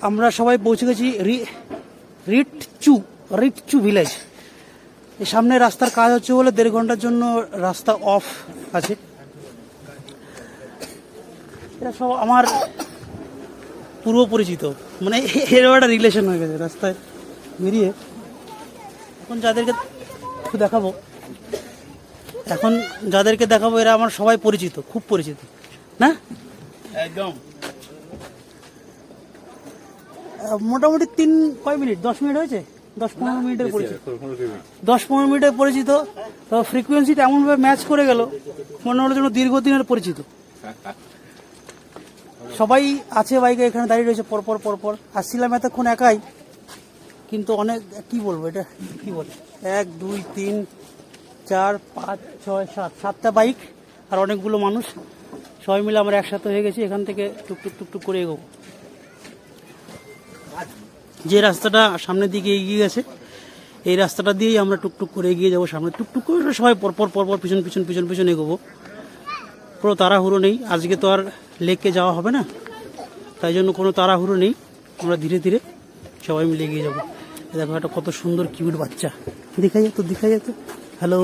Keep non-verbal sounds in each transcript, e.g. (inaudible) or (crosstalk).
আমরা সবাই পৌঁছে গেছি রিটচু রিটচু ভিলেজ সামনে রাস্তার কাজ হচ্ছে বলে দেড় ঘণ্টার জন্য রাস্তা অফ আছে। এরা সব আমার পূর্ব পরিচিত। মানে (laughs) এরও একটা রিলেশন হয়ে গেছে রাস্তায় বেরিয়ে। এখন যাদেরকে দেখাবো। এখন যাদেরকে দেখাবো এরা আমার সবাই পরিচিত, খুব পরিচিত। না? একদম। মোটামুটি তিন কয় মিনিট? দশ মিনিট হয়েছে? দশ পনেরো মিনিটের পরিচিত। দশ পনেরো মিনিটের পরিচিত। তো ফ্রিকুয়েন্সিটা এমনভাবে ম্যাচ করে গেল মনে হলো যেন দীর্ঘদিনের পরিচিত। সবাই আছে বাইকে এখানে দাঁড়িয়ে রয়েছে পরপর পরপর আসছিলাম এতক্ষণ একাই কিন্তু অনেক কি বলব এটা? কি বলে? এক দুই তিন চার পাঁচ ছয় সাত। সাতটা বাইক আর অনেকগুলো মানুষ। সবাই মিলে আমরা একসাথে হয়ে গেছি এখান থেকে টুকটুক টুকটুক করে এগোবো। যে রাস্তাটা সামনের দিকে এগিয়ে গেছে এই রাস্তাটা দিয়েই আমরা টুকটুক করে এগিয়ে যাব সামনে। টুকটুক করে সবাই পরপর পরপর পিছন পিছন পিছন পিছন এগোবো। কোনো তাড়াহুড়ো নেই। আজকে তো আর লেকে যাওয়া হবে না। তাই জন্য কোনো তাড়াহুড়ো নেই। আমরা ধীরে ধীরে সবাই মিলে এগিয়ে যাব। দেখো একটা কত সুন্দর কিউট বাচ্চা। দেখা যেত দেখা যেত হ্যালো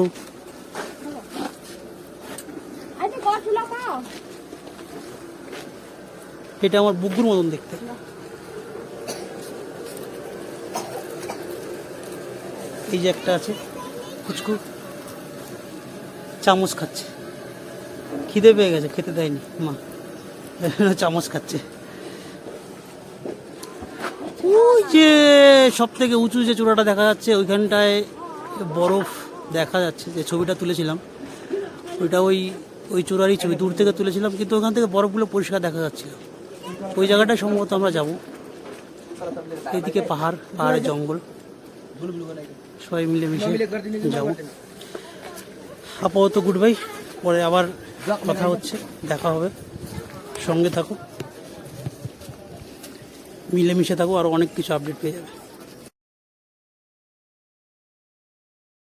এটা আমার বুকুর মতন দেখতে। এই যে একটা আছে, কুচকু। চামচ খাচ্ছে। খিদে পেয়ে গেছে, খেতে দেয়নি, মা। চামচ খাচ্ছে। ওই যে সব থেকে উঁচু যে চূড়াটা দেখা যাচ্ছে, ওইখানটায় বরফ দেখা যাচ্ছে, যে ছবিটা তুলেছিলাম। ওইটা ওই ওই চূড়ারই ছবি, দূর থেকে তুলেছিলাম, কিন্তু ওখান থেকে বরফগুলো পরিষ্কার দেখা যাচ্ছিল। ওই জায়গাটায় সম্ভবত আমরা যাব। এদিকে পাহাড় পাহাড়ের জঙ্গল। সবাই মিলে মিশে যাব। আপাতত গুড বাই পরে আবার কথা হচ্ছে দেখা হবে। সঙ্গে থাকো মিলেমিশে থাকো আর অনেক কিছু আপডেট পেয়ে যাবে।